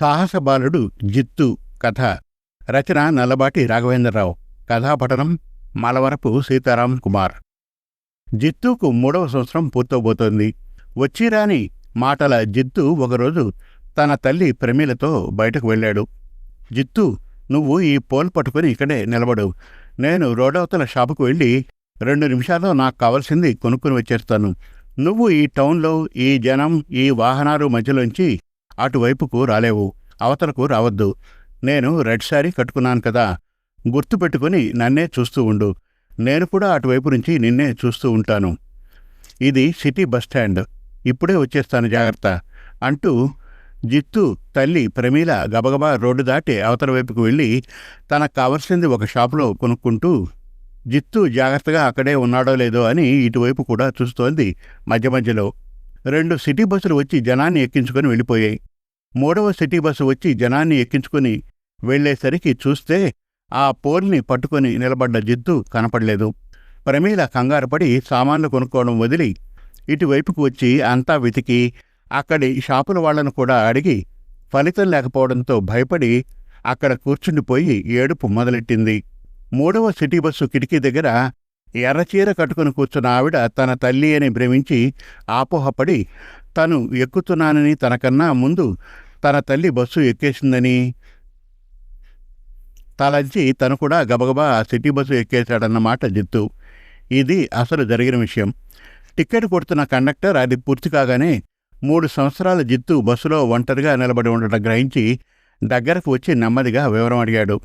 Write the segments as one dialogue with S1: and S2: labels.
S1: సాహస బాలుడు జిత్తు కథ. రచన నల్లబాటి రాఘవేంద్రరావు. కథాపఠనం మలవరపు సీతారాం కుమార్. జిత్తుకు మూడవ సంవత్సరం పూర్తవబోతోంది. వచ్చిరాని మాటల జిత్తు ఒకరోజు తన తల్లి ప్రమీలతో బయటకు వెళ్ళాడు. జిత్తు నువ్వు ఈ పోల్ పట్టుకుని ఇక్కడే నిలబడు. నేను రోడవతల షాపుకు వెళ్ళి రెండు నిమిషాల్లో నాకు కావలసింది కొనుక్కుని వచ్చేస్తాను. నువ్వు ఈ టౌన్లో ఈ జనం ఈ వాహనాలు మధ్యలోంచి అటువైపుకు రాలేవు. అవతలకు రావద్దు. నేను రెడ్ శారీ కట్టుకున్నాను కదా. గుర్తుపెట్టుకుని నన్నే చూస్తూ ఉండు. నేను కూడా అటువైపు నుంచి నిన్నే చూస్తూ ఉంటాను. ఇది సిటీ బస్టాండ్ ఇప్పుడే వచ్చేస్తాను జాగ్రత్త అంటూ జిత్తు తల్లి ప్రమీల గబగబా రోడ్డు దాటి అవతల వైపుకు వెళ్ళి తనకు కావలసింది ఒక షాపులో కొనుక్కుంటూ జిత్తు జాగ్రత్తగా అక్కడే ఉన్నాడో లేదో అని ఇటువైపు కూడా చూస్తోంది మధ్య మధ్యలో. రెండు సిటీ బస్సులు వచ్చి జనాన్ని ఎక్కించుకొని వెళ్ళిపోయాయి. మూడవ సిటీ బస్సు వచ్చి జనాన్ని ఎక్కించుకుని వెళ్ళేసరికి చూస్తే ఆ పోల్ని పట్టుకుని నిలబడ్డ జిద్దు కనపడలేదు. ప్రమీల కంగారుపడి సామాన్లు కొనుక్కోవడం వదిలి ఇటువైపుకు వచ్చి అంతా వెతికి అక్కడి షాపుల వాళ్ళను కూడా అడిగి ఫలితం లేకపోవడంతో భయపడి అక్కడ కూర్చుండిపోయి ఏడుపు మొదలెట్టింది. మూడవ సిటీ బస్సు కిటికీ దగ్గర ఎర్రచీర కట్టుకుని కూర్చున్న ఆవిడ తన తల్లి అని భ్రమించి ఆపోహపడి తను ఎక్కుతున్నానని తనకన్నా ముందు తన తల్లి బస్సు ఎక్కేసిందని. తలంచి తను కూడా గబగబా సిటీ బస్సు ఎక్కేశాడన్నమాట జిత్తు. ఇది అసలు జరిగిన విషయం. టిక్కెట్ కొడుతున్న కండక్టర్ అది పూర్తి కాగానే మూడు సంవత్సరాల జిత్తు బస్సులో ఒంటరిగా నిలబడి ఉండటం గ్రహించి దగ్గరకు వచ్చి నెమ్మదిగా వివరం అడిగాడు.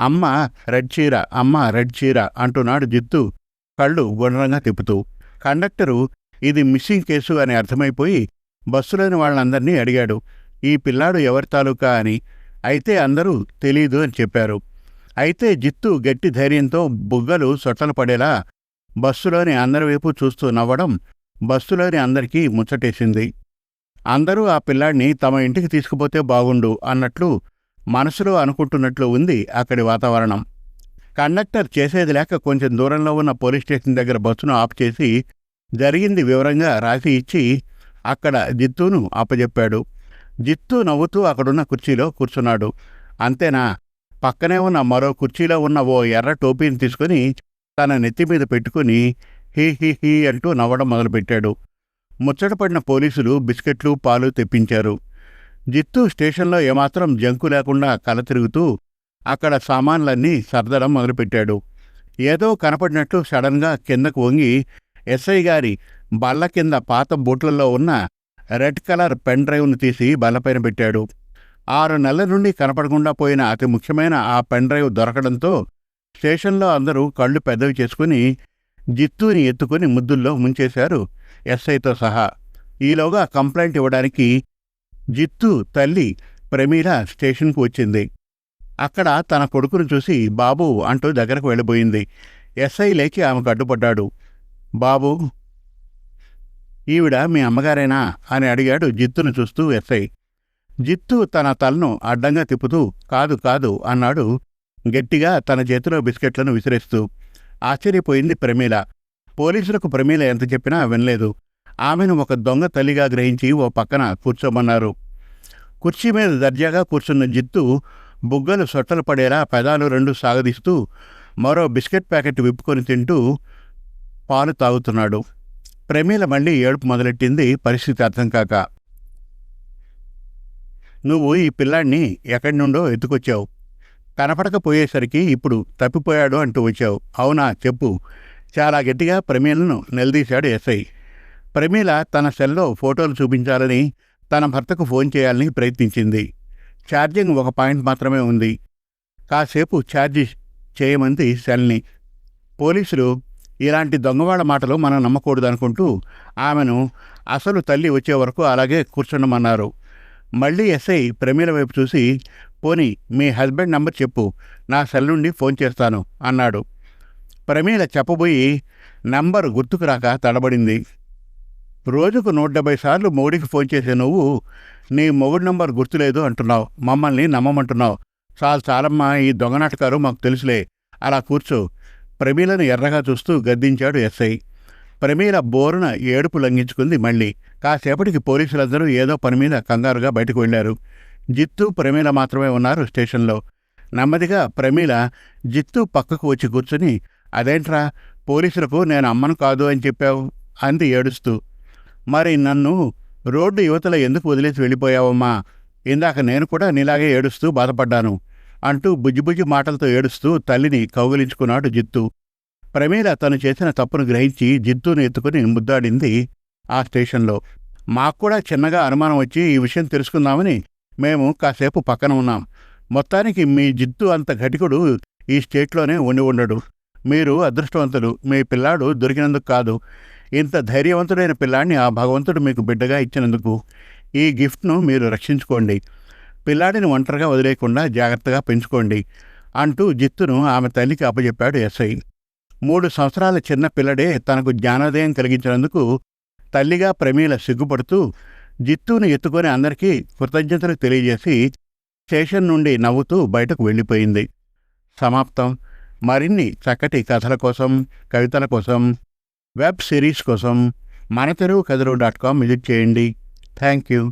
S1: అమ్మ రెడ్ చీర అమ్మ రెడ్ చీర అంటున్నాడు జిత్తు కళ్ళు గుండ్రంగా తిప్పుతూ. కండక్టరు ఇది మిస్సింగ్ కేసు అని అర్థమైపోయి బస్సులోని వాళ్ళందరినీ అడిగాడు. ఈ పిల్లాడు ఎవరి తాలూకా అని. అయితే అందరూ తెలీదు అని చెప్పారు. అయితే జిత్తు గట్టి ధైర్యంతో బుగ్గలు సొట్టలు పడేలా బస్సులోని అందరి వైపు చూస్తూ నవ్వడం బస్సులోని అందరికీ ముచ్చటేసింది. అందరూ ఆ పిల్లాడిని తమ ఇంటికి తీసుకుపోతే బాగుండు అన్నట్లు మనసులో అనుకుంటున్నట్లు ఉంది అక్కడి వాతావరణం. కండక్టర్ చేసేది లేక కొంచెం దూరంలో ఉన్న పోలీస్ స్టేషన్ దగ్గర బస్సును ఆఫ్ చేసి జరిగింది వివరంగా రాసి ఇచ్చి అక్కడ జిత్తును అప్పజెప్పాడు. జిత్తు నవ్వుతూ అక్కడున్న కుర్చీలో కూర్చున్నాడు. అంతేనా? పక్కనే ఉన్న మరో కుర్చీలో ఉన్న ఓ ఎర్ర టోపీని తీసుకుని తన నెత్తి మీద పెట్టుకుని హీ హీ హీ అంటూ నవ్వడం మొదలుపెట్టాడు. ముచ్చటపడిన పోలీసులు బిస్కెట్లు పాలు తెప్పించారు. జిత్తు స్టేషన్లో ఏమాత్రం జంకు లేకుండా కల తిరుగుతూ అక్కడ సామాన్లన్నీ సర్దడం మొదలుపెట్టాడు. ఏదో కనపడినట్లు సడన్గా కిందకు వంగి ఎస్ఐ గారి బల్ల కింద పాత బూట్లలో ఉన్న రెడ్ కలర్ పెన్ డ్రైవ్ను తీసి బల్లపైన పెట్టాడు. ఆరు నెలల నుండి కనపడకుండా పోయిన అతి ముఖ్యమైన ఆ పెన్ డ్రైవ్ దొరకడంతో స్టేషన్లో అందరూ కళ్ళు పెద్దవి చేసుకుని జిత్తుని ఎత్తుకుని ముద్దుల్లో ముంచేశారు ఎస్ఐతో సహా. ఈలోగా కంప్లైంట్ ఇవ్వడానికి జిత్తు తల్లి ప్రమీల స్టేషన్కు వచ్చింది. అక్కడ తన కొడుకును చూసి బాబు అంటూ దగ్గరకు వెళ్ళిపోయింది ఎస్ఐ లేచి ఆమెకు అడ్డుపడ్డాడు. బాబు ఈవిడ మీ అమ్మగారేనా అని అడిగాడు జిత్తును చూస్తూ ఎస్ఐ. జిత్తు తన తలను అడ్డంగా తిప్పుతూ కాదు కాదు అన్నాడు గట్టిగా తన చేతిలో బిస్కెట్లను విసిరేస్తూ. ఆశ్చర్యపోయింది ప్రమీల. పోలీసులకు ప్రమీల ఎంత చెప్పినా వినలేదు. ఆమెను ఒక దొంగ తల్లిగా గ్రహించి ఓ పక్కన కూర్చోమన్నారు. కుర్చీ మీద దర్జాగా కూర్చున్న జిత్తు బుగ్గలు సొట్టలు పడేలా పెదాలు రెండు సాగదీస్తూ మరో బిస్కెట్ ప్యాకెట్ విప్పుకొని తింటూ పాలు తాగుతున్నాడు. ప్రమీల మళ్ళీ ఏడుపు మొదలెట్టింది పరిస్థితి అర్థం కాక. నువ్వు ఈ పిల్లాడిని ఎక్కడి నుండో ఎత్తుకొచ్చావు. కనపడకపోయేసరికి ఇప్పుడు తప్పిపోయాడు అంటూ వచ్చావు. అవునా? చెప్పు. చాలా గట్టిగా ప్రమీలను నిలదీశాడు ఎస్ఐ. ప్రమీల తన సెల్లో ఫోటోలు చూపించాలని తన భర్తకు ఫోన్ చేయాలని ప్రయత్నించింది. ఛార్జింగ్ ఒక పాయింట్ మాత్రమే ఉంది. కాసేపు ఛార్జ్ చేయమంది సెల్ని. పోలీసులు ఇలాంటి దొంగవాళ్ళ మాటలు మనం నమ్మకూడదనుకుంటూ ఆమెను అసలు తల్లి వచ్చే వరకు అలాగే కూర్చుండమన్నారు మళ్ళీ ఎస్ఐ ప్రమీల వైపు చూసి పోని మీ హస్బెండ్ నంబర్ చెప్పు నా సెల్ నుండి ఫోన్ చేస్తాను అన్నాడు. ప్రమీల చెప్పబోయి నంబర్ గుర్తుకు రాక తడబడింది. రోజుకు నూట డెబ్బై సార్లు మోడీకి ఫోన్ చేసే నువ్వు నీ మొగుడు నంబర్ గుర్తులేదు అంటున్నావు మమ్మల్ని నమ్మమంటున్నావు. చాలు చాలమ్మా ఈ దొంగ నాటకారు మాకు తెలుసులే అలా కూర్చో. ప్రమీలను ఎర్రగా చూస్తూ గద్దించాడు ఎస్ఐ. ప్రమీల బోరున ఏడుపు లంఘించుకుంది మళ్ళీ. కాసేపటికి పోలీసులందరూ ఏదో పని మీద కంగారుగా బయటకు వెళ్ళారు జిత్తు ప్రమీల మాత్రమే ఉన్నారు స్టేషన్లో. నెమ్మదిగా ప్రమీల జిత్తు పక్కకు వచ్చి కూర్చుని అదేంట్రా పోలీసులకు నేను అమ్మను కాదు అని చెప్పావు అంది ఏడుస్తూ. మరి నన్ను రోడ్డు యువతలో ఎందుకు వదిలేసి వెళ్ళిపోయావమ్మా? ఇందాక నేను కూడా నీలాగే ఏడుస్తూ బాధపడ్డాను. అంటూ బుజ్జిబుజ్జి మాటలతో ఏడుస్తూ తల్లిని కౌగిలించుకున్నాడు జిత్తు. ప్రమీల తను చేసిన తప్పును గ్రహించి జిత్తును ఎత్తుకుని ముద్దాడింది ఆ స్టేషన్లో. మాకు కూడా చిన్నగా అనుమానం వచ్చి ఈ విషయం తెలుసుకుందామని మేము కాసేపు పక్కన ఉన్నాం. మొత్తానికి మీ జిత్తు అంత ఘటికుడు ఈ స్టేట్లోనే ఉండి ఉండడు. మీరు అదృష్టవంతులు. మీ పిల్లాడు దొరికినందుకు కాదు. ఇంత ధైర్యవంతుడైన పిల్లాడిని ఆ భగవంతుడు మీకు బిడ్డగా ఇచ్చినందుకు ఈ గిఫ్ట్ను మీరు రక్షించుకోండి. పిల్లాడిని ఒంటరిగా వదిలేయకుండా జాగ్రత్తగా పెంచుకోండి అంటూ జిత్తును ఆమె తల్లికి అప్పజెప్పాడు ఎస్ఐ. మూడు సంవత్సరాల చిన్న పిల్లడే తనకు జ్ఞానోదయం కలిగించినందుకు తల్లిగా ప్రమీల సిగ్గుపడుతూ జిత్తును ఎత్తుకొని అందరికీ కృతజ్ఞతలు తెలియజేసి స్టేషన్ నుండి నవ్వుతూ బయటకు వెళ్ళిపోయింది. సమాప్తం. మరిన్ని చక్కటి కథల కోసం కవితల కోసం వెబ్ సిరీస్ కోసం మన తెలుగు కథలు డాట్ కామ్ విజిట్ చేయండి. Thank you.